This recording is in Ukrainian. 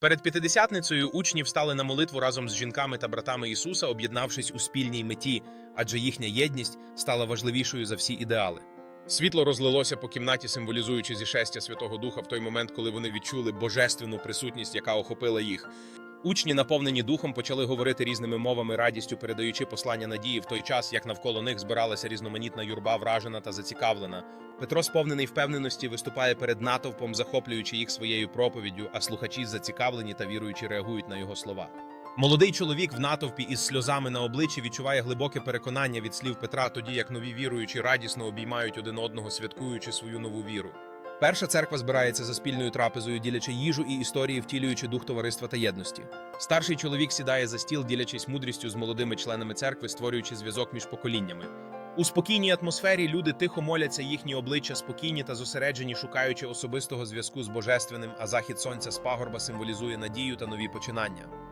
Перед п'ятидесятницею учні встали на молитву разом з жінками та братами Ісуса, об'єднавшись у спільній меті, адже їхня єдність стала важливішою за всі ідеали. Світло розлилося по кімнаті, символізуючи зішестя Святого Духа в той момент, коли вони відчули божественну присутність, яка охопила їх. Учні, наповнені духом, почали говорити різними мовами, радістю передаючи послання надії в той час, як навколо них збиралася різноманітна юрба, вражена та зацікавлена. Петро, сповнений впевненості, виступає перед натовпом, захоплюючи їх своєю проповіддю, а слухачі зацікавлені та віруючи реагують на його слова. Молодий чоловік в натовпі із сльозами на обличчі відчуває глибоке переконання від слів Петра, тоді як нові віруючі радісно обіймають один одного, святкуючи свою нову віру. Перша церква збирається за спільною трапезою, ділячи їжу і історії, втілюючи дух товариства та єдності. Старший чоловік сідає за стіл, ділячись мудрістю з молодими членами церкви, створюючи зв'язок між поколіннями. У спокійній атмосфері люди тихо моляться, їхні обличчя спокійні та зосереджені, шукаючи особистого зв'язку з божественним, а захід сонця з пагорба символізує надію та нові починання.